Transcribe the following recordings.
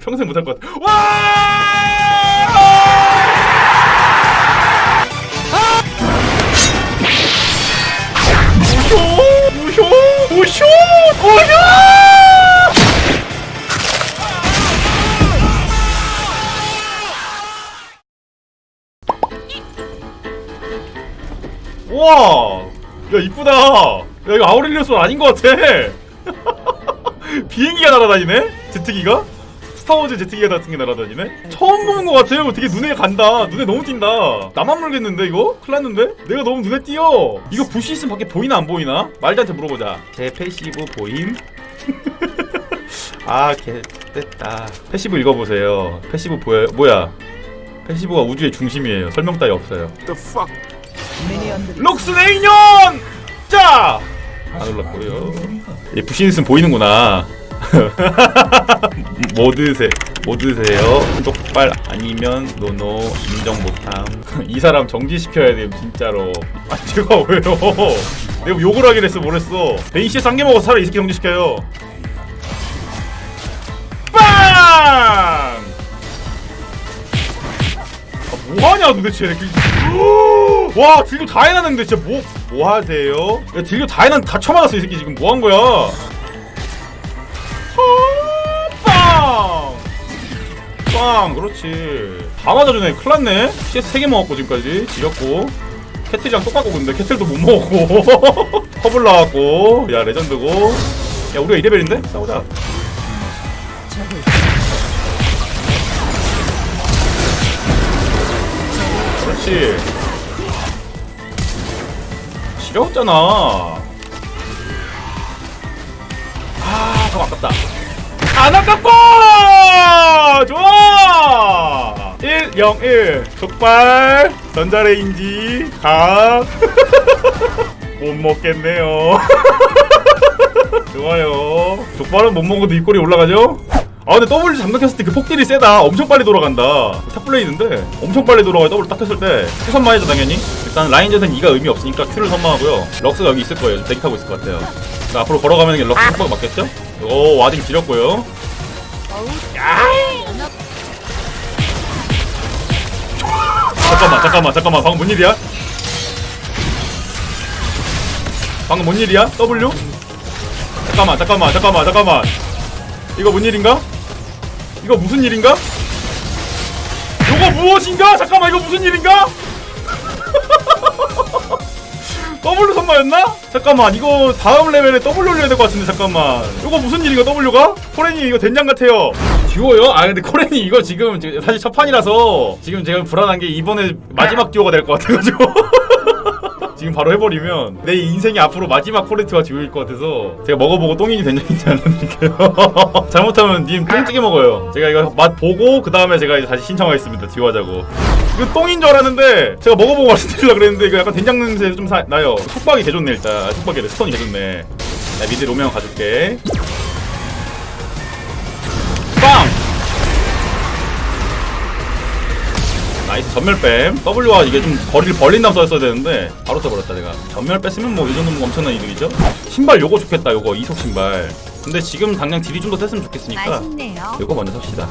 평생 못할 것 같아. 와! 무효! 무효! 무효! 무효! 와! 야, 이쁘다! 야, 이거 아우렐리우스 아닌 것 같아! 비행기가 날아다니네? 제트기가? 스타워즈 제트기가 같은 게 날아다니네? 처음 보는 것 같아요. 되게 눈에 간다. 눈에 너무 띈다. 나만 모르겠는데, 이거? 큰일 났는데? 내가 너무 눈에 띄어. 이거 부시 있으면 밖에 보이나 안 보이나? 말드한테 물어보자. 제 패시브 보임? 아, 개, 됐다. 패시브 읽어보세요. 패시브 보여요? 뭐야? 패시브가 우주의 중심이에요. 설명 따위 없어요. 록스네 인연! 자! 안 올랐고요. 이 부신슨 보이는구나. 뭐 드세? 뭐 드세요? 쪽발 아니면 노노 인정 못함. 이 사람 정지시켜야 돼 진짜로. 아 제가 왜요? 내가 욕을 하긴 했어 뭐랬어? 베인 씨쌍개 먹어서 차라리 이 새끼 정지시켜요. 빵! 아, 뭐하냐 도대체 그- 와 딜교 다 해놨는데 진짜 뭐 뭐 하세요? 야 딜교 다 해놨는데 다 쳐맞았어 이 새끼 지금 뭐 한 거야 빵 그렇지. 다 맞아주네. 큰일났네. CS 3개 먹었고 지금까지. 지렸고. 캐틀이랑 똑같고 근데. 캐틀도 못 먹었고. 허블 나왔고. 야 레전드고. 야 우리가 2레벨인데? 싸우자. 그렇지. 지렸잖아. 아 너무 아깝다. 안 아깝고! 좋아 1 0 1 족발 전자레인지 각못 먹겠네요. 좋아요. 족발은 못 먹어도 입꼬리 올라가죠? 아 근데 W 잠깐 켰을 때 그 폭딜이 세다. 엄청 빨리 돌아간다. 탑블레이드인데 엄청 빨리 돌아가요 W 딱 켰을 때 Q 선마해줘 당연히. 일단 라인전은 2가 의미 없으니까 Q를 선마하고요. 럭스가 여기 있을 거예요. 대기 타고 있을 것 같아요. 자, 앞으로 걸어가면 럭스 한 번 맞겠죠? 오 와딩 지렸고요 잠깐만 잠깐만 잠깐만 방금 뭔 일이야? 방금 뭔 일이야? W? 잠깐만 잠깐만 잠깐만 잠깐만 이거 뭔 일인가? 이거 무슨 일인가? 이거 무엇인가? 잠깐만 이거 무슨 일인가? W 선마였나? 잠깐만 이거 다음 레벨에 W 올려야 될 것 같은데 잠깐만 이거 무슨 일인가 W가? 코레니 이거 된장 같아요 듀오요? 아 근데 코레니 이거 지금 사실 첫 판이라서 지금 제가 불안한 게 이번에 마지막 듀오가 될 것 같아가지고. 지금 바로 해버리면 내 인생이 앞으로 마지막 코레트와 듀오일 것 같아서 제가 먹어보고 똥인지 된장인지 알려드릴게요. 잘못하면 님 똥찌개 먹어요. 제가 이거 맛 보고 그 다음에 제가 다시 신청하겠습니다. 듀오 하자고. 이거 똥인 줄 알았는데 제가 먹어보고 말씀드리려고 그랬는데 이거 약간 된장 냄새 좀 사, 나요. 속박이 개좋네 일단. 속박이 스톤이 개좋네. 나 미드 로메오 가줄게 나이스 전멸 뺨. W와 이게 좀 거리를 벌린 다음 썼어야 되는데 바로 써버렸다 내가. 전멸 뺐으면 뭐 이 정도면 엄청난 이득이죠? 신발 요거 좋겠다 요거. 이속 신발. 근데 지금 당장 딜이 좀 더 셌으면 좋겠으니까 맛있네요. 요거 먼저 삽시다.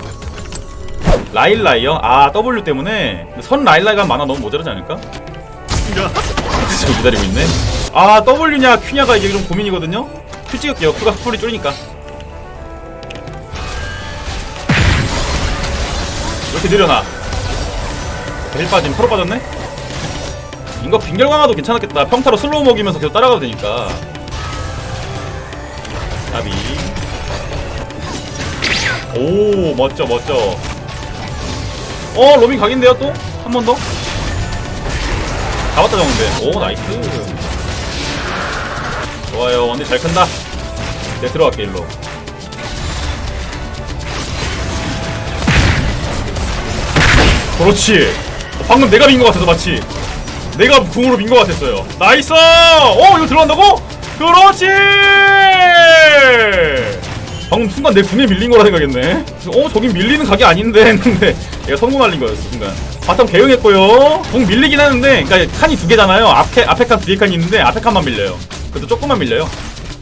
라일라이요? 아 W 때문에? 선 라일라이가 많아. 너무 모자라지 않을까? 지금 기다리고 있네. 아 W냐 Q냐가 이게 좀 고민이거든요? Q 찍을게요. Q가 스풀이 줄이니까. 왜 이렇게 느려나 벨 빠짐 서로 빠졌네? 이거 빙결 강화도 괜찮았겠다. 평타로 슬로우 먹이면서 계속 따라가도 되니까. 나비. 오 멋져 멋져. 어 로밍 각인데요 또? 한 번 더? 잡았다 정인데 오 나이스. 좋아요. 언니 잘 큰다. 네 들어갈게 일로. 그렇지. 어, 방금 내가 민 것 같아서 마치. 내가 궁으로 민 것 같았어요. 나이스! 어 이거 들어간다고? 그렇지! 방금 순간 내 궁에 밀린 거라 생각했네. 어 저긴 밀리는 각이 아닌데 했는데 얘가 성공 날린 거였어 순간. 바텀 개응했고요. 궁 밀리긴 하는데 그러니까 칸이 두 개잖아요. 앞에 앞에 칸 뒤에 칸이 있는데 앞에 칸만 밀려요. 그래도 조금만 밀려요.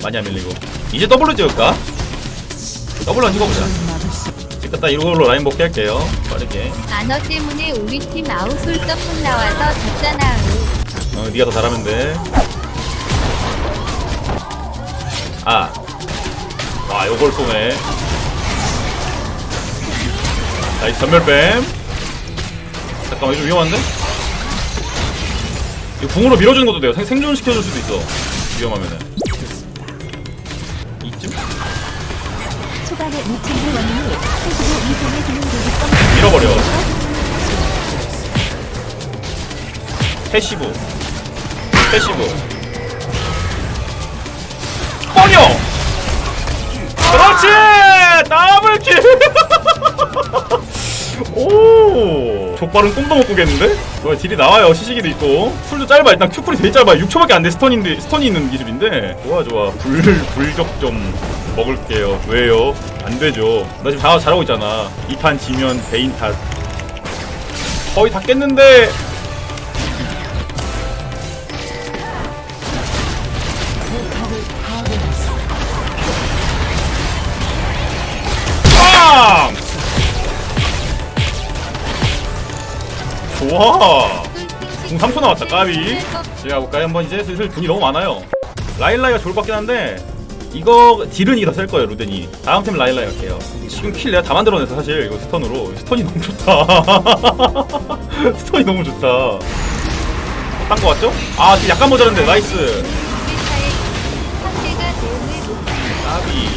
많이 안 밀리고. 이제 W 찍을까? 한 찍어보자 일단 이걸로 라인 복귀 할게요 빠르게 안어 때문에 우리 팀 아웃솔 서풍 나와서 졌잖아. 어 니가 더 잘하면 돼 아. 와, 요걸 쏘네. 나이 전멸뱀. 잠깐만, 이거 좀 위험한데? 이거 궁으로 밀어주는 것도 돼요. 생, 생존시켜줄 수도 있어. 위험하면은. 초반에 무친구 원인이 35 이상의 드는 공기 밀어버려. 패시브. 패시브. 뻥이요! 그렇지! 더블킬! 오! 족발은 꿈도 못 꾸겠는데? 뭐 딜이 나와요. 시시기도 있고. 풀도 짧아. 일단 큐풀이 되게 짧아요. 6초밖에 안 돼. 스턴인데, 스턴이 있는 기술인데. 좋아, 좋아. 불, 불적 좀 먹을게요. 왜요? 안 되죠. 나 지금 다 잘하고 있잖아. 이 판 지면 베인 탓. 거의 다 깼는데. 빵! 좋아. 공 3초 나왔다, 까비. 제가 볼까요? 한번 이제 슬슬 분이 너무 많아요. 라일라이가 좋을 것 같긴 한데, 이거 딜은 이게 더셀 거예요, 루덴이. 다음 팀 라일라이 할게요. 지금 킬 내가 다 만들어냈어, 사실. 이거 스턴으로. 스턴이 너무 좋다. 스턴이 너무 좋다. 딴거 같죠? 아, 지금 약간 모자란데, 나이스. 까비.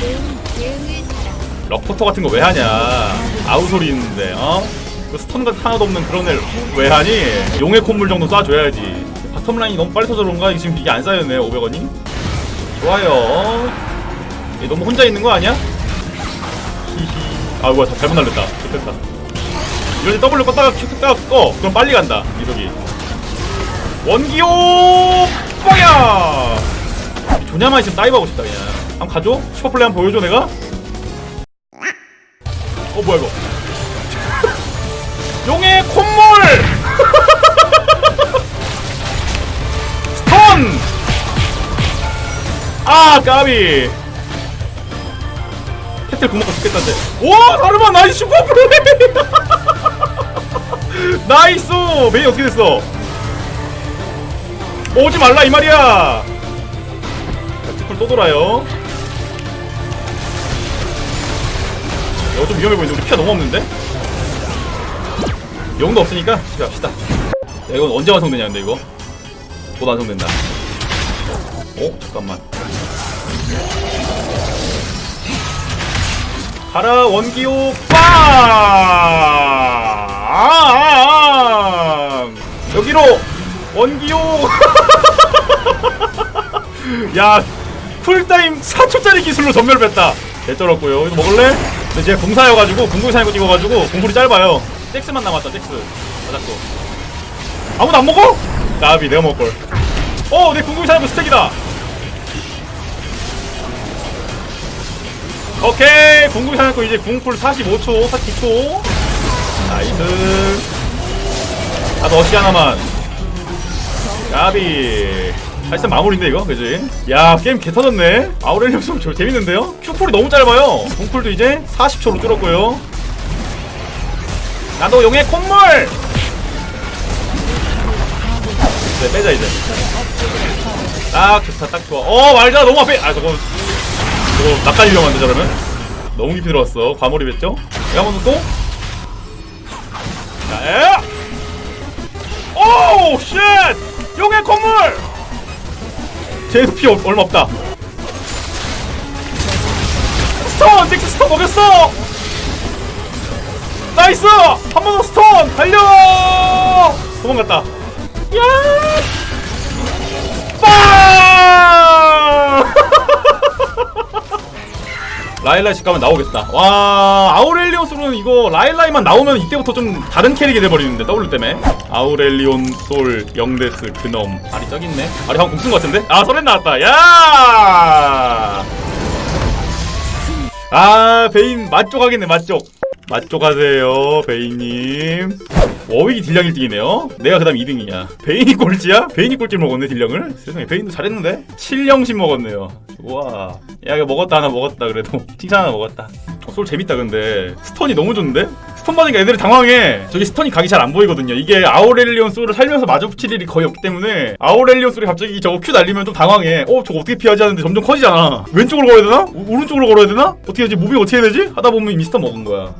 럭포터 같은 거 왜 하냐? 아우소리 있는데, 어? 그 스턴 같은 하나도 없는 그런 애를 왜 하니? 용의 콧물 정도 쏴줘야지. 바텀 라인이 너무 빨리 터져 그런가? 지금 이게 안 쌓였네, 500원이. 좋아요. 얘 너무 혼자 있는 거 아니야? 히히. 아, 뭐야, 다 잘못 날렸다. 좋겠다. 이럴 때 W 껐다가 큐 껐다가 꺼. 그럼 빨리 간다, 이속이. 원기호! 뻥야! 조냐만 있으면 다이브하고 싶다, 그냥. 한번 가줘? 슈퍼플레이 한번 보여줘, 내가? 어 뭐야 이거 용의 콧물 아 까비. 캐틀 구멍가 죽겠다는데. 와 다르마 나이스 슈퍼플레이. 나이스. 메인 어떻게 됐어? 오지 말라 이 말이야. 캐틀 또 돌아요. 이거 좀 위험해 보이는데. 우리 피가 너무 없는데? 용도 없으니까 집에 갑시다 야 이건 언제 완성되냐 근데 이거? 곧 완성된다. 어? 잠깐만 가라 원기호 빵! 아, 여기로 원기호! 야 풀타임 4초짜리 기술로 전멸 뺐다. 개쩔었고요. 이거 먹을래? 근데 제가 공사여가지고 공공사이고 찍어가지고 공물이 짧아요. 잭스만 남았다 잭스. 맞았고 아무도 안 먹어? 나비 내가 먹을걸. 어내 공공사이고 스택이다 오케이 공공사이고 이제 공풀 45초 49초 나이스. 나도 어시 하나만. 나비. 사실상 마무리인데 이거? 그지? 야 게임 개 터졌네. 아우렐리움 좀 저- 재밌는데요? 큐풀이 너무 짧아요. 공풀도 이제 40초로 줄었고요. 나도 용의 콧물! 네 빼자 이제. 딱 좋다 딱 좋아. 어 말자 너무 앞에. 아 저거 저거 낙간 위험한데 저러면 너무 깊이 들어왔어 과몰입 했죠? 내가 한번 또 자, 에! 오, 쉣! 용의 콧물! 쟤도 피 얼- 얼마 없다. 스톤! 잭스 스톤 먹였어! 나이스! 한 번 더 스톤! 달려! 도망갔다. 야! 빵! 라일라이 집 가면 나오겠다. 와, 아우렐리온 솔은 이거 라일라이만 나오면 이때부터 좀 다른 캐릭이 돼버리는데, W 때문에. 아우렐리온 솔, 영데스, 그놈. 알이 저기 있네. 알이 방금 공쓴 것 같은데? 아, 소렌 나왔다. 야! 아, 베인 맛쪽 하겠네, 맛쪽. 맛조가세요 베인님 워윅이 딜량 1등이네요 내가 그 다음 2등이야 베인이 꼴찌야? 베인이 꼴찌 먹었네 딜량을? 세상에 베인도 잘했는데? 7영씩 먹었네요 우와 야 이거 먹었다 하나 먹었다 그래도 칭찬 하나 먹었다 어, 솔 재밌다 근데 스턴이 너무 좋은데? 스턴 맞으니까 애들이 당황해 저기 스턴이 각이 잘 안 보이거든요 이게 아우렐리온 소를 살면서 마주칠 일이 거의 없기 때문에 아우렐리온 소리 갑자기 저거 큐 날리면 좀 당황해 어 저거 어떻게 피하지 하는데 점점 커지잖아 왼쪽으로 걸어야 되나? 오- 오른쪽으로 걸어야 되나? 어떻게 하지? 무빙 어떻게 해야 되지? 하다 보면 이미 스턴 먹은 거야